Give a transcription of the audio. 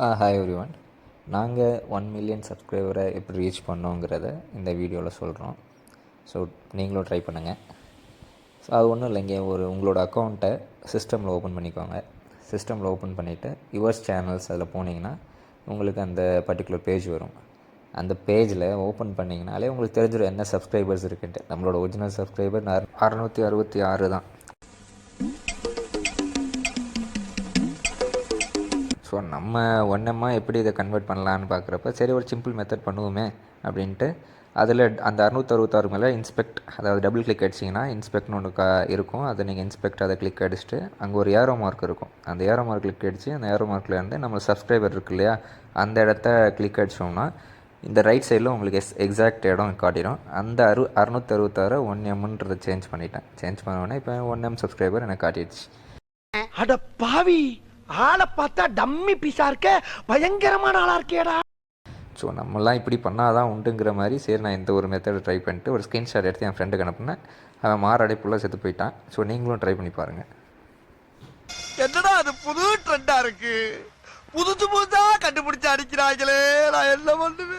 Hi everyone நாங்கள் one million சப்ஸ்கிரைபரை எப்படி ரீச் பண்ணோங்கிறத இந்த வீடியோவில் சொல்கிறோம் ஸோ நீங்களும் ட்ரை பண்ணுங்கள் ஸோ அது ஒன்றும் இல்லைங்க. ஒரு உங்களோட அக்கௌண்ட்டை சிஸ்டமில் ஓப்பன் பண்ணிக்கோங்க. சிஸ்டமில் ஓப்பன் பண்ணிவிட்டு யுவர்ஸ் சேனல்ஸ் அதில் போனீங்கன்னா உங்களுக்கு அந்த பர்டிகுலர் பேஜ் வரும். அந்த பேஜில் ஓப்பன் பண்ணிங்கனாலே உங்களுக்கு தெரிஞ்சிடும் என்ன சப்ஸ்கிரைபர்ஸ் இருக்குன்ட்டு. நம்மளோட ஒரிஜினல் சப்ஸ்கிரைபர் அறநூற்றி அறுபத்தி ஆறு தான். ஸோ நம்ம ஒன்றமாக எப்படி இதை கன்வெர்ட் பண்ணலான்னு பார்க்குறப்ப சரி ஒரு சிம்பிள் மெத்தட் பண்ணுவோமே அப்படின்ட்டு அதில் அந்த அறுநூத்தறுபத்தாறு மேலே இன்ஸ்பெக்ட் அதாவது டபுள் கிளிக் அடிச்சிங்கன்னா இன்ஸ்பெக்ட்னு ஒன்று கா இருக்கும். அதை நீங்கள் இன்ஸ்பெக்ட் அதை கிளிக் அடிச்சுட்டு அங்கே ஒரு ஏரோ மார்க் இருக்கும். அந்த ஏரோ மார்க் கிளிக் அடித்து அந்த ஏரோ மார்க்கில் இருந்து நம்ம சப்ஸ்கிரைபர் இருக்கு இல்லையா அந்த இடத்த கிளிக் அடித்தோம்னா இந்த ரைட் சைடில் உங்களுக்கு எஸ் எக்ஸாக்ட் இடம் காட்டிடும். அந்த அறு அறுநூத்தறுபத்தாறு ஒன் எம்ன்றதை சேஞ்ச் பண்ணிட்டேன் சேஞ்ச் பண்ணோடனே இப்போ ஒன் எம் சப்ஸ்கிரைபர் எனக்கு காட்டிடுச்சு. அட பாவி! ஆளை பார்த்தா டம்மி பீஸா இருக்க பயங்கரமான ஆளா இருக்கேடா ஸோ நம்மலாம் இப்படி பண்ணால் தான் உண்டுங்கிற மாதிரி சரி நான் இந்த ஒரு மெத்தடை ட்ரை பண்ணிட்டு ஒரு ஸ்க்ரீன்ஷாட் எடுத்து என் ஃப்ரெண்டுக்கு அனுப்புனேன். அவன் மாரடைப்புள்ள செத்து போயிட்டான். ஸோ நீங்களும் ட்ரை பண்ணி பாருங்கள் என்னடா அது புது ட்ரெண்டா இருக்கு? புதுசு புதுசா கண்டுபிடிச்சு அடிக்கிறாங்களே நான் என்ன பண்ணுவேன்?